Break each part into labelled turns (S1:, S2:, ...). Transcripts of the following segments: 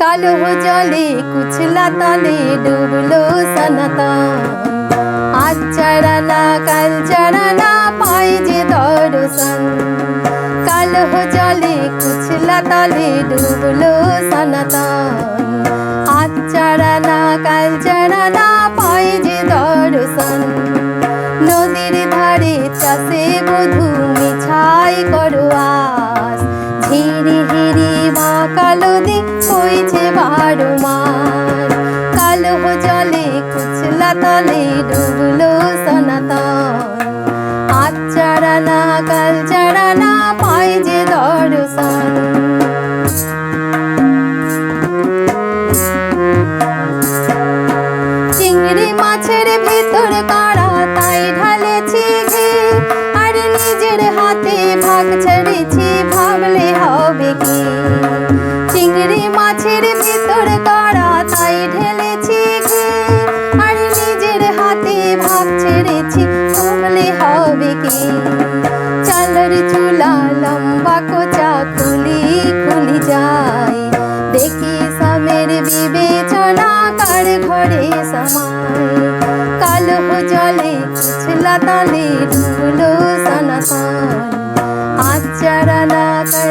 S1: কালো জলে কুচলা তালে ডুবলো সনাতন। আজ চড়ানা কাল চড়ানা পাই যে দর্শন। কালো জলে কুচলা তালে ডুবলো সনাতন। আজ চড়ানা কাল চড়ানা পাই যে কালো দি হইছে বারো মাস কালো জলে কুচলা তলে ডুবলো সনাতন। আজ চারানা কাল চারানা পাই যে দর্শন। চিংড়ি মাছের ভিতর কাড়া, তাই ঢালেছি আর নিজের হাতে ভাগ ছেড়েছি, ভাবলে হবে কি মাছের ভিতর কাড়া তাই ঢেলেছি আর নিজের হাতে ভাগ ছেড়েছি ভাবলে হবে কি? চালের চুলা লম্বা কোচা খুলি খুলি যায়। দেখি সামের বিবেচনা কার ঘরে সমায়। কালো জলে কুচলা তলে ডুবলো সনাতন। আজ চারানা কাল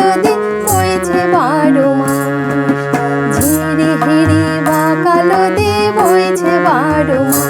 S1: কালো দি বারো মাস। ঝিরি হিরি মা কালো দি বইছে বারো মাস।